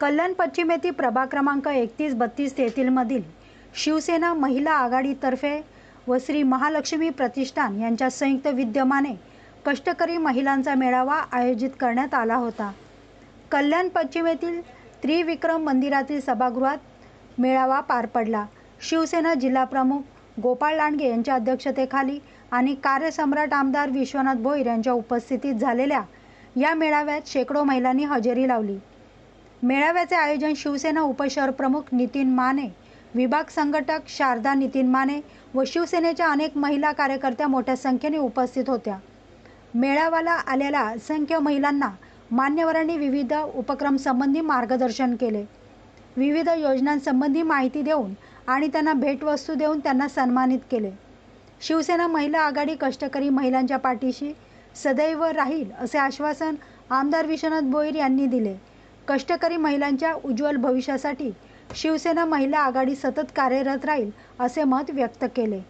कल्याण पश्चिम येथील प्रभाग क्रमांक एकतीस बत्तीस तेहतीलमधील शिवसेना महिला आघाडीतर्फे व श्री महालक्ष्मी प्रतिष्ठान यांच्या संयुक्त विद्यमाने कष्टकरी महिलांचा मेळावा आयोजित करण्यात आला होता. कल्याण पश्चिम येथील त्रिविक्रम मंदिरातील सभागृहात मेळावा पार पडला. शिवसेना जिल्हाप्रमुख गोपाळ लांडगे यांच्या अध्यक्षतेखाली आणि कार्यसम्राट आमदार विश्वनाथ भोईर यांच्या उपस्थितीत झालेल्या या मेळाव्यात शेकडो महिलांनी हजेरी लावली. मेळाव्याचे आयोजन शिवसेना उपशहरप्रमुख नितीन माने विभाग संघटक शारदा नितीन माने व शिवसेनेच्या अनेक महिला कार्यकर्त्या मोठ्या संख्येने उपस्थित होत्या. मेळाव्याला आलेल्या असंख्य महिलांना मान्यवरांनी विविध उपक्रमसंबंधी मार्गदर्शन केले. विविध योजनांसंबंधी माहिती देऊन आणि त्यांना भेटवस्तू देऊन त्यांना सन्मानित केले. शिवसेना महिला आघाडी कष्टकरी महिलांच्या पाठीशी सदैव राहील असे आश्वासन आमदार विश्वनाथ भोईर यांनी दिले. कष्टकरी महिलांच्या उज्ज्वल भविष्यासाठी शिवसेना महिला आघाडी सतत कार्यरत राहील असे मत व्यक्त केले.